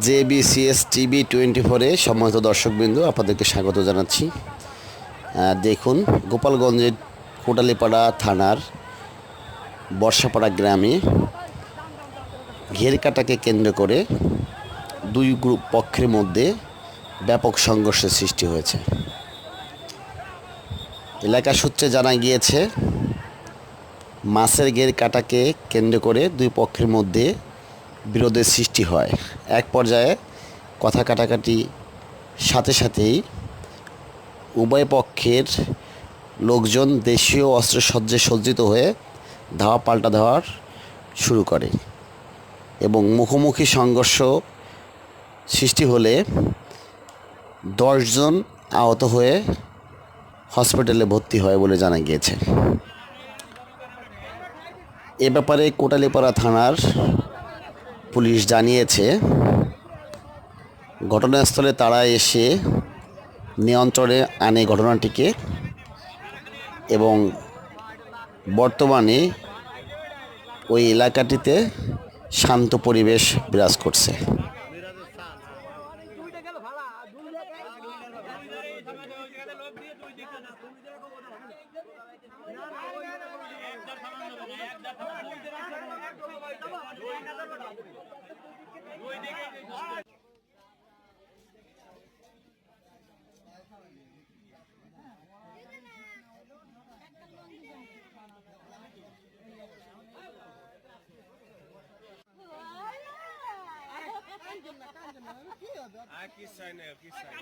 J BCS TV twenty ফোরে সম্মানিত দর্শকবৃন্দ, আপনাদেরকে স্বাগত জানাচ্ছি। দেখুন, গোপালগঞ্জের কোটালীপাড়া থানার বর্ষাপাড়া গ্রামে ঘেরকাটাকে কেন্দ্র করে দুই গ্রুপ পক্ষের মধ্যে ব্যাপক সংঘর্ষের সৃষ্টি হয়েছে। এলাকা সূত্রে জানা গিয়েছে, মাছের ঘের কাটাকে কেন্দ্র করে দুই পক্ষের মধ্যে বিরোধের সৃষ্টি হয়। এক পর্যায়ে কথা কাটাকাটি সাথে সাথেই উভয় পক্ষের লোকজন দেশীয় অস্ত্রসজ্জে সজ্জিত হয়ে ধাওয়া পাল্টা দেওয়ার শুরু করে এবং মুখোমুখি সংঘর্ষ সৃষ্টি হলে দশজন আহত হয়ে হসপিটালে ভর্তি হয় বলে জানা গিয়েছে। এ ব্যাপারে কোটালীপাড়া থানার পুলিশ জানিয়েছে, ঘটনাস্থলে তারা এসে নিয়ন্ত্রণে আনে ঘটনাটিকে এবং বর্তমানে ওই এলাকাটিতে শান্ত পরিবেশ বিরাজ করছে। আর কি চাই না কি চাই